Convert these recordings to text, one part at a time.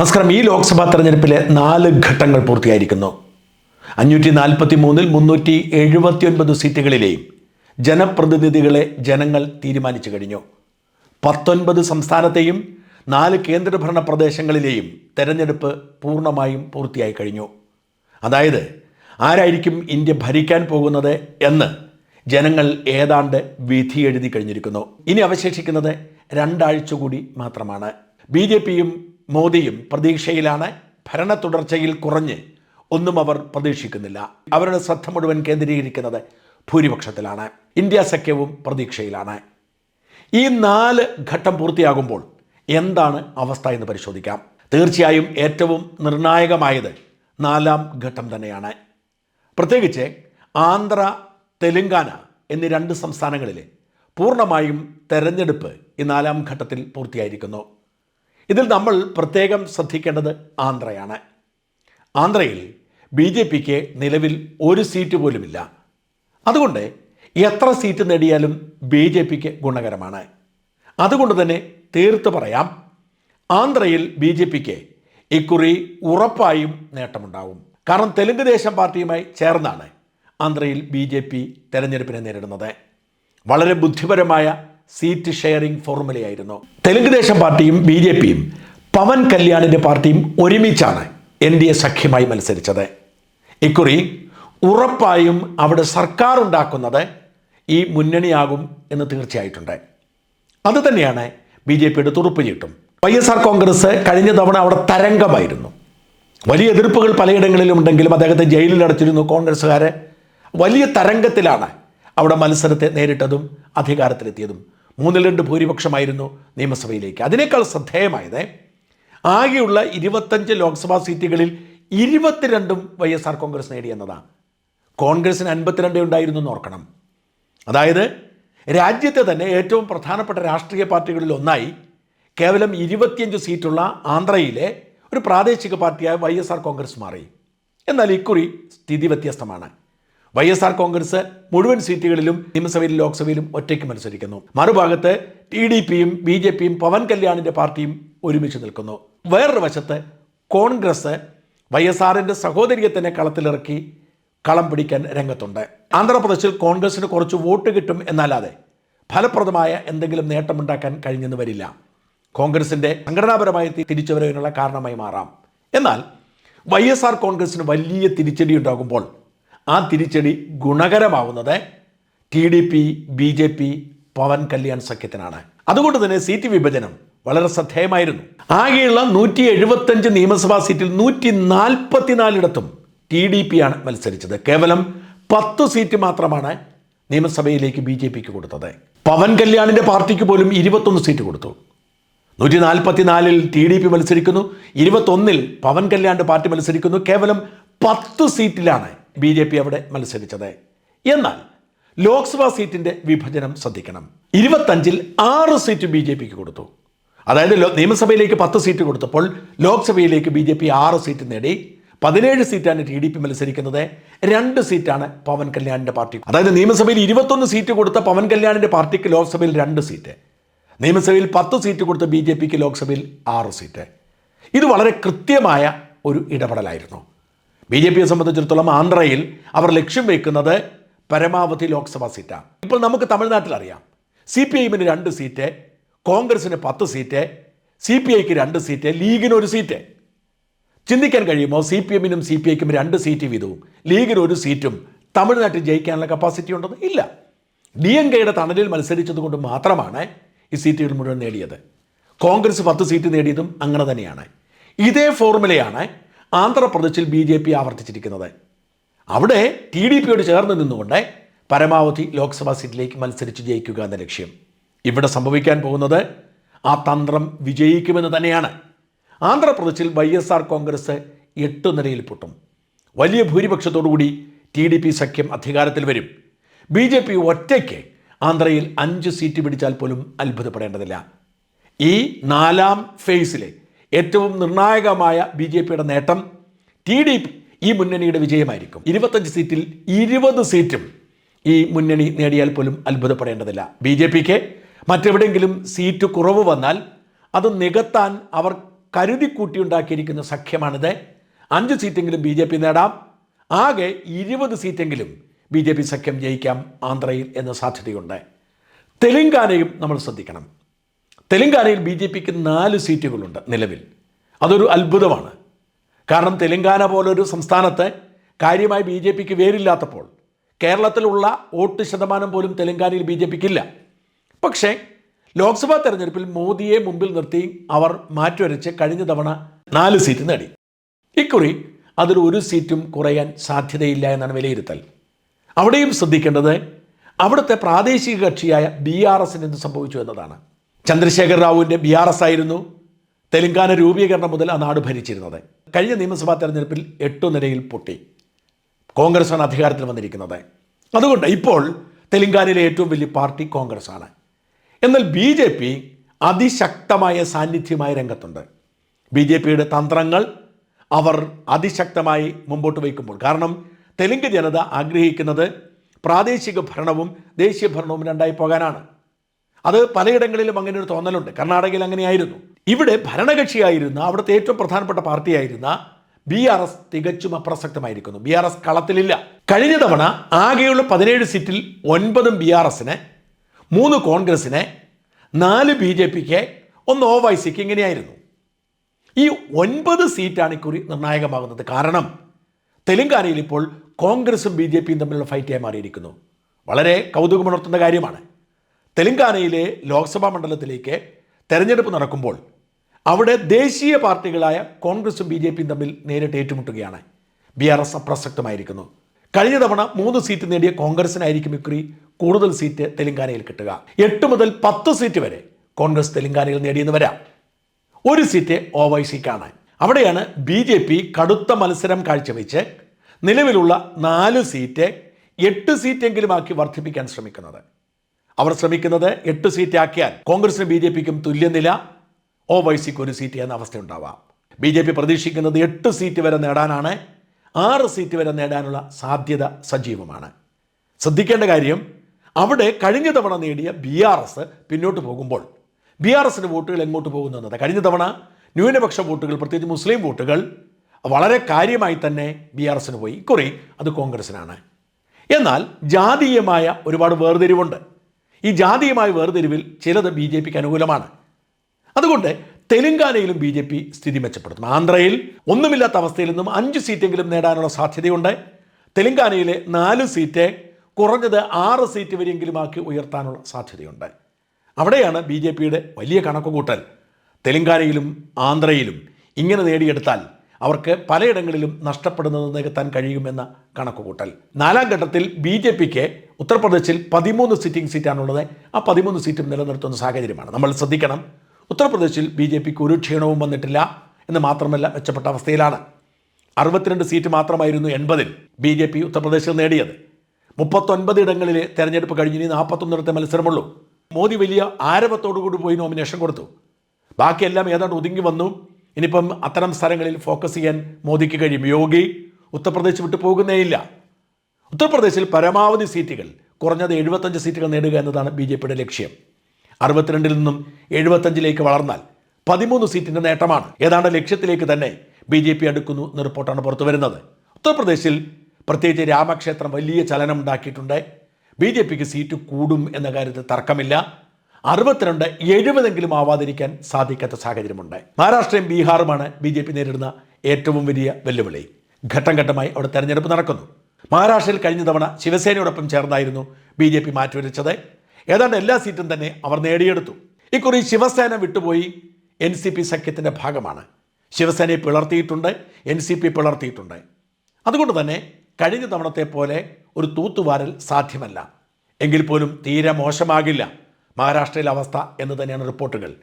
നമസ്കാരം. ഈ ലോക്സഭാ തെരഞ്ഞെടുപ്പിലെ നാല് ഘട്ടങ്ങൾ പൂർത്തിയായിരിക്കുന്നു. അഞ്ഞൂറ്റി നാൽപ്പത്തി മൂന്നിൽ മുന്നൂറ്റി എഴുപത്തി ഒൻപത് സീറ്റുകളിലെയും ജനപ്രതിനിധികളെ ജനങ്ങൾ തീരുമാനിച്ചു കഴിഞ്ഞു. പത്തൊൻപത് സംസ്ഥാനത്തെയും നാല് കേന്ദ്രഭരണ പ്രദേശങ്ങളിലെയും തെരഞ്ഞെടുപ്പ് പൂർണമായും പൂർത്തിയായി കഴിഞ്ഞു. അതായത് ആരായിരിക്കും ഇന്ത്യ ഭരിക്കാൻ പോകുന്നത് എന്ന് ജനങ്ങൾ ഏതാണ്ട് വിധി എഴുതി കഴിഞ്ഞിരിക്കുന്നു. ഇനി അവശേഷിക്കുന്നത് രണ്ടാഴ്ച കൂടി മാത്രമാണ്. ബി ജെ പിയും മോദിയും പ്രതീക്ഷയിലാണ് ഭരണ തുടർച്ചയിൽ കുറഞ്ഞ് ഒന്നും അവർ പ്രതീക്ഷിക്കുന്നില്ല. അവരുടെ ശ്രദ്ധ മുഴുവൻ കേന്ദ്രീകരിക്കുന്നത് ഭൂരിപക്ഷത്തിലാണ്. ഇന്ത്യ സഖ്യവും പ്രതീക്ഷയിലാണ്. ഈ നാല് ഘട്ടം പൂർത്തിയാകുമ്പോൾ എന്താണ് അവസ്ഥ എന്ന് പരിശോധിക്കാം. തീർച്ചയായും ഏറ്റവും നിർണായകമായത് നാലാം ഘട്ടം തന്നെയാണ്. പ്രത്യേകിച്ച് ആന്ധ്ര തെലുങ്കാന എന്നീ രണ്ട് സംസ്ഥാനങ്ങളിൽ പൂർണമായും തെരഞ്ഞെടുപ്പ് ഈ നാലാം ഘട്ടത്തിൽ പൂർത്തിയായിരിക്കുന്നു. ഇതിൽ നമ്മൾ പ്രത്യേകം ശ്രദ്ധിക്കേണ്ടത് ആന്ധ്രയാണ്. ആന്ധ്രയിൽ ബി ജെ പിക്ക് നിലവിൽ ഒരു സീറ്റ് പോലുമില്ല. അതുകൊണ്ട് എത്ര സീറ്റ് നേടിയാലും ബി ജെ പിക്ക് ഗുണകരമാണ്. അതുകൊണ്ട് തന്നെ തീർത്ത് പറയാം ആന്ധ്രയിൽ ബി ജെ പിക്ക് ഇക്കുറി ഉറപ്പായും നേട്ടമുണ്ടാവും. കാരണം തെലുങ്ക് ദേശം പാർട്ടിയുമായി ചേർന്നാണ് ആന്ധ്രയിൽ ബി ജെ പി തെരഞ്ഞെടുപ്പിനെ നേരിടുന്നത്. വളരെ ബുദ്ധിപരമായ സീറ്റ് ഷെയറിംഗ് ഫോർമുലയായിരുന്നു. തെലുങ്ക് ദേശം പാർട്ടിയും ബി ജെ പിയും പവൻ കല്യാണിന്റെ പാർട്ടിയും ഒരുമിച്ചാണ് എൻ ഡി എ സഖ്യമായി മത്സരിച്ചത്. ഇക്കുറി ഉറപ്പായും അവിടെ സർക്കാർ ഉണ്ടാക്കുന്നത് ഈ മുന്നണിയാകും എന്ന് തീർച്ചയായിട്ടുണ്ട്. അതുതന്നെയാണ് ബി ജെ പിയുടെ തുറുപ്പ് ചീട്ടും. വൈ എസ് ആർ കോൺഗ്രസ് കഴിഞ്ഞ തവണ അവിടെ തരംഗമായിരുന്നു. വലിയ എതിർപ്പുകൾ പലയിടങ്ങളിലും ഉണ്ടെങ്കിലും അദ്ദേഹത്തെ ജയിലിൽ അടച്ചിരുന്നു കോൺഗ്രസ്സുകാരെ. വലിയ തരംഗത്തിലാണ് അവിടെ മത്സരത്തെ നേരിട്ടതും അധികാരത്തിലെത്തിയതും. മൂന്നിൽ രണ്ട് ഭൂരിപക്ഷമായിരുന്നു നിയമസഭയിലേക്ക്. അതിനേക്കാൾ ശ്രദ്ധേയമായത് ആകെയുള്ള ഇരുപത്തഞ്ച് ലോക്സഭാ സീറ്റുകളിൽ ഇരുപത്തിരണ്ടും വൈ എസ് ആർ കോൺഗ്രസ് നേടിയെന്നതാണ് കോൺഗ്രസിന് അൻപത്തിരണ്ടേ ഉണ്ടായിരുന്നു എന്ന് ഓർക്കണം. അതായത് രാജ്യത്തെ തന്നെ ഏറ്റവും പ്രധാനപ്പെട്ട രാഷ്ട്രീയ പാർട്ടികളിൽ ഒന്നായി കേവലം ഇരുപത്തിയഞ്ച് സീറ്റുള്ള ആന്ധ്രയിലെ ഒരു പ്രാദേശിക പാർട്ടിയായ വൈ എസ് ആർ കോൺഗ്രസ് മാറി. എന്നാൽ ഇക്കുറി സ്ഥിതി വ്യത്യസ്തമാണ്. വൈ എസ് ആർ കോൺഗ്രസ് മുഴുവൻ സീറ്റുകളിലും നിയമസഭയിലും ലോക്സഭയിലും ഒറ്റയ്ക്ക് മത്സരിക്കുന്നു. മറുഭാഗത്ത് ടി ഡി പിയും ബി ജെ പിയും പവൻ കല്യാണിന്റെ പാർട്ടിയും ഒരുമിച്ച് നിൽക്കുന്നു. വേറൊരു വശത്ത് കോൺഗ്രസ് വൈ എസ് ആറിന്റെ സഹോദരിയെ തന്നെ കളത്തിലിറക്കി കളം പിടിക്കാൻ രംഗത്തുണ്ട്. ആന്ധ്രാപ്രദേശിൽ കോൺഗ്രസിന് കുറച്ച് വോട്ട് കിട്ടും എന്നല്ലാതെ ഫലപ്രദമായ എന്തെങ്കിലും നേട്ടമുണ്ടാക്കാൻ കഴിഞ്ഞെന്ന് വരില്ല. കോൺഗ്രസിന്റെ സംഘടനാപരമായ തിരിച്ചുവരവിനുള്ള കാരണമായി മാറാം. എന്നാൽ വൈ എസ് ആർ കോൺഗ്രസിന് വലിയ തിരിച്ചടി ഉണ്ടാകുമ്പോൾ ആ തിരിച്ചടി ഗുണകരമാവുന്നത് T D P B J P Pawan Kalyan സഖ്യത്തിനാണ്. അതുകൊണ്ട് തന്നെ സീറ്റ് വിഭജനം വളരെ ശ്രദ്ധേയമായിരുന്നു. ആകെയുള്ള നൂറ്റി എഴുപത്തഞ്ച് നിയമസഭാ സീറ്റിൽ നൂറ്റി നാൽപ്പത്തിനാലിടത്തും ടി ഡി പി ആണ് മത്സരിച്ചത്. കേവലം പത്ത് സീറ്റ് മാത്രമാണ് നിയമസഭയിലേക്ക് ബി ജെ പിക്ക് കൊടുത്തത്. പവൻ കല്യാണിന്റെ പാർട്ടിക്ക് പോലും ഇരുപത്തൊന്ന് സീറ്റ് കൊടുത്തു. നൂറ്റി നാൽപ്പത്തിനാലിൽ ടി ഡി പി മത്സരിക്കുന്നു ഇരുപത്തൊന്നിൽ പവൻ കല്യാണിന്റെ പാർട്ടി മത്സരിക്കുന്നു. കേവലം പത്ത് സീറ്റിലാണ് ബി ജെ പി അവിടെ മത്സരിച്ചത്. എന്നാൽ ലോക്സഭാ സീറ്റിന്റെ വിഭജനം ശ്രദ്ധിക്കണം. ഇരുപത്തഞ്ചിൽ ആറ് സീറ്റ് ബി ജെ പിക്ക് കൊടുത്തു. അതായത് നിയമസഭയിലേക്ക് പത്ത് സീറ്റ് കൊടുത്തപ്പോൾ ലോക്സഭയിലേക്ക് ബി ജെ പി ആറ് സീറ്റ് നേടി. പതിനേഴ് സീറ്റാണ് ടി ഡി പി മത്സരിക്കുന്നത്. രണ്ട് സീറ്റാണ് പവൻ കല്യാണിന്റെ പാർട്ടി. അതായത് നിയമസഭയിൽ ഇരുപത്തൊന്ന് സീറ്റ് കൊടുത്ത പവൻ കല്യാണിന്റെ പാർട്ടിക്ക് ലോക്സഭയിൽ രണ്ട് സീറ്റ്. നിയമസഭയിൽ പത്ത് സീറ്റ് കൊടുത്ത ബി ജെ പിക്ക് ലോക്സഭയിൽ ആറ് സീറ്റ്. ഇത് വളരെ കൃത്യമായ ഒരു ഇടപെടലായിരുന്നു. ബി ജെ പിയെ സംബന്ധിച്ചിടത്തോളം ആന്ധ്രയിൽ അവർ ലക്ഷ്യം വയ്ക്കുന്നത് പരമാവധി ലോക്സഭാ സീറ്റാണ് ഇപ്പോൾ നമുക്ക് തമിഴ്നാട്ടിൽ അറിയാം. സി പി ഐമ്മിന് രണ്ട് സീറ്റ് കോൺഗ്രസിന് പത്ത് സീറ്റ് സി പി ഐക്ക് രണ്ട് സീറ്റ് ലീഗിന് ഒരു സീറ്റ്. ചിന്തിക്കാൻ കഴിയുമോ? സി പി എമ്മിനും സി പി ഐക്കും രണ്ട് സീറ്റ് വീതവും. ലീഗിന് ഒരു സീറ്റും തമിഴ്നാട്ടിൽ ജയിക്കാനുള്ള കപ്പാസിറ്റി ഉണ്ടെന്ന്? ഇല്ല. ഡി എം കെയുടെ തണലിൽ മത്സരിച്ചതുകൊണ്ട് മാത്രമാണ് ഈ സീറ്റുകൾ മുഴുവൻ നേടിയത്. കോൺഗ്രസ് പത്ത് സീറ്റ് നേടിയതും അങ്ങനെ തന്നെയാണ്. ഇതേ ഫോർമുലയാണ് ആന്ധ്രാപ്രദേശിൽ ബി ജെ പി ആവർത്തിച്ചിരിക്കുന്നത്. അവിടെ ടി ഡി പിയോട് ചേർന്ന് നിന്നുകൊണ്ട് പരമാവധി ലോക്സഭാ സീറ്റിലേക്ക് മത്സരിച്ച് ജയിക്കുക എന്ന ലക്ഷ്യം. ഇവിടെ സംഭവിക്കാൻ പോകുന്നത് ആ തന്ത്രം വിജയിക്കുമെന്ന് തന്നെയാണ്. ആന്ധ്രാപ്രദേശിൽ വൈ എസ് ആർ കോൺഗ്രസ് എട്ട് നിലയിൽ പൊട്ടും. വലിയ ഭൂരിപക്ഷത്തോടുകൂടി ടി ഡി പി സഖ്യം അധികാരത്തിൽ വരും. ബി ജെ പി ഒറ്റയ്ക്ക് ആന്ധ്രയിൽ അഞ്ച് സീറ്റ് പിടിച്ചാൽ പോലും അത്ഭുതപ്പെടേണ്ടതില്ല. ഈ നാലാം ഫേസിലെ ഏറ്റവും നിർണായകമായ ബി ജെ പിയുടെ നേട്ടം ടി ഡി പി ഈ മുന്നണിയുടെ വിജയമായിരിക്കും. ഇരുപത്തഞ്ച് സീറ്റിൽ ഇരുപത് സീറ്റും ഈ മുന്നണി നേടിയാൽ പോലും അത്ഭുതപ്പെടേണ്ടതില്ല. ബി ജെ പിക്ക് മറ്റെവിടെയെങ്കിലും സീറ്റ് കുറവ് വന്നാൽ അത് നികത്താൻ അവർ കരുതി കൂട്ടിയുണ്ടാക്കിയിരിക്കുന്ന സഖ്യമാണിത്. അഞ്ച് സീറ്റെങ്കിലും ബി ജെ പി നേടാം. ആകെ ഇരുപത് സീറ്റെങ്കിലും ബി ജെ പി സഖ്യം ജയിക്കാം ആന്ധ്രയിൽ എന്ന സാധ്യതയുണ്ട്. തെലങ്കാനയും നമ്മൾ ശ്രദ്ധിക്കണം. തെലങ്കാനയിൽ ബി ജെ പിക്ക് നാല് സീറ്റുകളുണ്ട് നിലവിൽ. അതൊരു അത്ഭുതമാണ്. കാരണം തെലങ്കാന പോലൊരു സംസ്ഥാനത്ത് കാര്യമായി ബി ജെ പിക്ക് വേരില്ലാത്തപ്പോൾ കേരളത്തിലുള്ള വോട്ട് ശതമാനം പോലും തെലങ്കാനയിൽ ബി ജെ പിക്കില്ല. പക്ഷേ ലോക്സഭാ തെരഞ്ഞെടുപ്പിൽ മോദിയെ മുമ്പിൽ നിർത്തി അവർ മാറ്റിവരച്ച് കഴിഞ്ഞ തവണ നാല് സീറ്റ് നേടി. ഇക്കുറി അതിൽ ഒരു സീറ്റും കുറയാൻ സാധ്യതയില്ല എന്നാണ് വിലയിരുത്തൽ. അവിടെയും ശ്രദ്ധിക്കേണ്ടത് അവിടുത്തെ പ്രാദേശിക കക്ഷിയായ ബി ആർ എസിന് എന്ത് സംഭവിച്ചു എന്നതാണ്. ചന്ദ്രശേഖർ റാവുവിന്റെ ബി ആർ എസ് ആയിരുന്നു. തെലങ്കാന രൂപീകരണം മുതൽ ആ നാട് ഭരിച്ചിരുന്നത്. കഴിഞ്ഞ നിയമസഭാ തെരഞ്ഞെടുപ്പിൽ എട്ടു നിലയിൽ പൊട്ടി. കോൺഗ്രസ്സാണ് അധികാരത്തിൽ വന്നിരിക്കുന്നത്. അതുകൊണ്ട് ഇപ്പോൾ തെലങ്കാനയിലെ ഏറ്റവും വലിയ പാർട്ടി കോൺഗ്രസ്സാണ്. എന്നാൽ ബി ജെ പി അതിശക്തമായ സാന്നിധ്യമായ രംഗത്തുണ്ട്. ബി ജെ പിയുടെ തന്ത്രങ്ങൾ അവർ അതിശക്തമായി മുമ്പോട്ട് വയ്ക്കുമ്പോൾ. കാരണം തെലുങ്ക് ജനത ആഗ്രഹിക്കുന്നത് പ്രാദേശിക ഭരണവും ദേശീയ ഭരണവും രണ്ടായി പോകാനാണ്. അത് പലയിടങ്ങളിലും അങ്ങനെ ഒരു തോന്നലുണ്ട്. കർണാടകയിൽ അങ്ങനെയായിരുന്നു. ഇവിടെ ഭരണകക്ഷിയായിരുന്ന അവിടുത്തെ ഏറ്റവും പ്രധാനപ്പെട്ട പാർട്ടിയായിരുന്ന ബി ആർ എസ് തികച്ചും അപ്രസക്തമായിരിക്കുന്നു. ബി ആർ എസ് കളത്തിലില്ല. കഴിഞ്ഞ തവണ ആകെയുള്ള പതിനേഴ് സീറ്റിൽ ഒൻപതും ബി ആർ എസിന് മൂന്ന് കോൺഗ്രസിന് നാല് ബി ജെ പിക്ക് ഒന്ന് ഒ വൈ സിക്ക് ഇങ്ങനെയായിരുന്നു. ഈ ഒൻപത് സീറ്റാണ് ഇക്കുറി നിർണായകമാകുന്നത്. കാരണം തെലങ്കാനയിൽ ഇപ്പോൾ കോൺഗ്രസും ബി ജെ പിയും തമ്മിലുള്ള ഫൈറ്റായി മാറിയിരിക്കുന്നു. വളരെ കൗതുകമുണർത്തുന്ന കാര്യമാണ്. തെലങ്കാനയിലെ ലോക്സഭാ മണ്ഡലത്തിലേക്ക് തെരഞ്ഞെടുപ്പ് നടക്കുമ്പോൾ അവിടെ ദേശീയ പാർട്ടികളായ കോൺഗ്രസും ബി ജെ പിയും തമ്മിൽ നേരിട്ട് ഏറ്റുമുട്ടുകയാണ്. ബി ആർ എസ് അപ്രസക്തമായിരിക്കുന്നു. കഴിഞ്ഞ തവണ മൂന്ന് സീറ്റ് നേടിയ കോൺഗ്രസിനായിരിക്കും ഇക്കുറി കൂടുതൽ സീറ്റ് തെലങ്കാനയിൽ കിട്ടുക. എട്ട് മുതൽ പത്ത് സീറ്റ് വരെ കോൺഗ്രസ് തെലങ്കാനയിൽ നേടിയെന്ന് വരാം. ഒരു സീറ്റ് ഒ വൈ സിക്കാണ്. അവിടെയാണ് ബി ജെ പി കടുത്ത മത്സരം കാഴ്ചവെച്ച് നിലവിലുള്ള നാല് സീറ്റ് എട്ട് സീറ്റെങ്കിലും ആക്കി വർദ്ധിപ്പിക്കാൻ ശ്രമിക്കുന്നത്. അവർ ശ്രമിക്കുന്നത് എട്ട് സീറ്റ് ആക്കിയാൽ കോൺഗ്രസിനും ബി ജെ പിക്കും തുല്യനില. ഒ വൈ സിക്ക് ഒരു സീറ്റ് എന്ന അവസ്ഥ ഉണ്ടാവാം ബി ജെ പി പ്രതീക്ഷിക്കുന്നത് എട്ട് സീറ്റ് വരെ നേടാനാണ്. ആറ് സീറ്റ് വരെ നേടാനുള്ള സാധ്യത സജീവമാണ്. ശ്രദ്ധിക്കേണ്ട കാര്യം അവിടെ കഴിഞ്ഞ തവണ നേടിയ ബി ആർ എസ് പിന്നോട്ട് പോകുമ്പോൾ ബി ആർ എസിന്റെ വോട്ടുകൾ എങ്ങോട്ട് പോകുന്നു എന്നത്? കഴിഞ്ഞ തവണ ന്യൂനപക്ഷ വോട്ടുകൾ പ്രത്യേകിച്ച് മുസ്ലിം വോട്ടുകൾ വളരെ കാര്യമായി തന്നെ ബി ആർ എസിന് പോയി. ഇക്കുറി അത് കോൺഗ്രസിനാണ്. എന്നാൽ ജാതീയമായ ഒരുപാട് വേർതിരിവുണ്ട്. ഈ ജാതീയമായ വേർതിരിവിൽ ചിലത് ബി ജെ പിക്ക് അനുകൂലമാണ്. അതുകൊണ്ട് തെലങ്കാനയിലും ബി ജെ പി സ്ഥിതി മെച്ചപ്പെടുത്തും ആന്ധ്രയിൽ ഒന്നുമില്ലാത്ത അവസ്ഥയിൽ നിന്നും അഞ്ച് സീറ്റെങ്കിലും നേടാനുള്ള സാധ്യതയുണ്ട്. തെലങ്കാനയിലെ നാല് സീറ്റ് കുറഞ്ഞത് ആറ് സീറ്റ് വരെയെങ്കിലും ആക്കി ഉയർത്താനുള്ള സാധ്യതയുണ്ട്. അവിടെയാണ് ബി ജെ പിയുടെ വലിയ കണക്കുകൂട്ടൽ. തെലങ്കാനയിലും ആന്ധ്രയിലും ഇങ്ങനെ നേടിയെടുത്താൽ അവർക്ക് പലയിടങ്ങളിലും നഷ്ടപ്പെടുന്നത് നികത്താൻ കഴിയുമെന്ന കണക്കുകൂട്ടൽ. നാലാം ഘട്ടത്തിൽ ബി ജെ പിക്ക് ഉത്തർപ്രദേശിൽ പതിമൂന്ന് സിറ്റിംഗ് സീറ്റാണുള്ളത്. ആ പതിമൂന്ന് സീറ്റും നിലനിർത്തുന്ന സാഹചര്യമാണ്. നമ്മൾ ശ്രദ്ധിക്കണം. ഉത്തർപ്രദേശിൽ ബി ജെ പിക്ക് ഒരു ക്ഷീണവും വന്നിട്ടില്ല എന്ന് മാത്രമല്ല മെച്ചപ്പെട്ട അവസ്ഥയിലാണ്. അറുപത്തിരണ്ട് സീറ്റ് മാത്രമായിരുന്നു എൺപതിൽ ബി ജെ പി ഉത്തർപ്രദേശിൽ നേടിയത്. മുപ്പത്തൊൻപത് ഇടങ്ങളിൽ തെരഞ്ഞെടുപ്പ് കഴിഞ്ഞിനി നാൽപ്പത്തൊന്നിടത്തെ മത്സരമുള്ളൂ. മോദി വലിയ ആരവത്തോടുകൂടി പോയി നോമിനേഷൻ കൊടുത്തു. ബാക്കിയെല്ലാം ഏതാണ്ട് ഒതുങ്ങി വന്നു. ഇനിയിപ്പം അത്തരം സ്ഥലങ്ങളിൽ ഫോക്കസ് ചെയ്യാൻ മോദിക്ക് കഴിയും. യോഗി ഉത്തർപ്രദേശ് വിട്ടു പോകുന്നേയില്ല. ഉത്തർപ്രദേശിൽ പരമാവധി സീറ്റുകൾ കുറഞ്ഞത് എഴുപത്തഞ്ച് സീറ്റുകൾ നേടുക എന്നതാണ് ബി ജെ പിയുടെ ലക്ഷ്യം. അറുപത്തിരണ്ടിൽ നിന്നും എഴുപത്തഞ്ചിലേക്ക് വളർന്നാൽ പതിമൂന്ന് സീറ്റിന്റെ നേട്ടമാണ്. ഏതാണ്ട് ലക്ഷ്യത്തിലേക്ക് തന്നെ ബി ജെ പി അടുക്കുന്നു എന്ന റിപ്പോർട്ടാണ് പുറത്തു വരുന്നത് ഉത്തർപ്രദേശിൽ പ്രത്യേകിച്ച് രാമക്ഷേത്രം വലിയ ചലനം ഉണ്ടാക്കിയിട്ടുണ്ട്. ബി ജെ പിക്ക് സീറ്റ് കൂടും എന്ന കാര്യത്തിൽ തർക്കമില്ല. അറുപത്തിരണ്ട് എഴുപതെങ്കിലും ആവാതിരിക്കാൻ സാധിക്കാത്ത സാഹചര്യമുണ്ട്. മഹാരാഷ്ട്രയും ബീഹാറുമാണ് ബി നേരിടുന്ന ഏറ്റവും വലിയ വെല്ലുവിളി. ഘട്ടം ഘട്ടമായി അവിടെ തെരഞ്ഞെടുപ്പ് നടക്കുന്നു. മഹാരാഷ്ട്രയിൽ കഴിഞ്ഞ തവണ ശിവസേനയോടൊപ്പം ചേർന്നായിരുന്നു ബി ജെ പി മാറ്റിവരച്ചത്. ഏതാണ്ട് എല്ലാ സീറ്റും തന്നെ അവർ നേടിയെടുത്തു. ഇക്കുറി ശിവസേന വിട്ടുപോയി എൻ സി പി സഖ്യത്തിന്റെ ഭാഗമാണ്. ശിവസേനയെ പിളർത്തിയിട്ടുണ്ട് എൻ സി പി പിളർത്തിയിട്ടുണ്ട്. അതുകൊണ്ട് തന്നെ കഴിഞ്ഞ തവണത്തെ പോലെ ഒരു തൂത്തുവാരൽ സാധ്യമല്ല. എങ്കിൽ പോലും തീരെ മോശമാകില്ല മഹാരാഷ്ട്രയിലെ അവസ്ഥ എന്ന് തന്നെയാണ് റിപ്പോർട്ടുകൾ.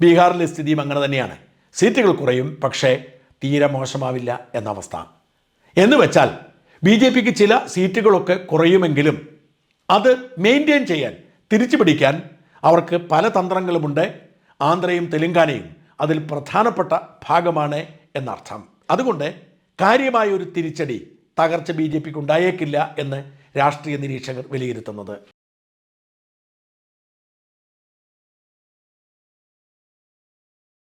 ബീഹാറിലെ സ്ഥിതിയും അങ്ങനെ തന്നെയാണ്. സീറ്റുകൾ കുറയും പക്ഷേ തീരെ മോശമാവില്ല എന്ന അവസ്ഥ. എന്ന് വെച്ചാൽ ബി ജെ പിക്ക് ചില സീറ്റുകളൊക്കെ കുറയുമെങ്കിലും അത് മെയിന്റെയിൻ ചെയ്യാൻ തിരിച്ചു പിടിക്കാൻ അവർക്ക് പല തന്ത്രങ്ങളുമുണ്ട്. ആന്ധ്രയും തെലുങ്കാനയും അതിൽ പ്രധാനപ്പെട്ട ഭാഗമാണ് എന്നർത്ഥം. അതുകൊണ്ട് കാര്യമായ ഒരു തിരിച്ചടി തകർച്ച ബി ജെ പിക്ക് ഉണ്ടായേക്കില്ല എന്ന് രാഷ്ട്രീയ നിരീക്ഷകർ വിലയിരുത്തുന്നത്.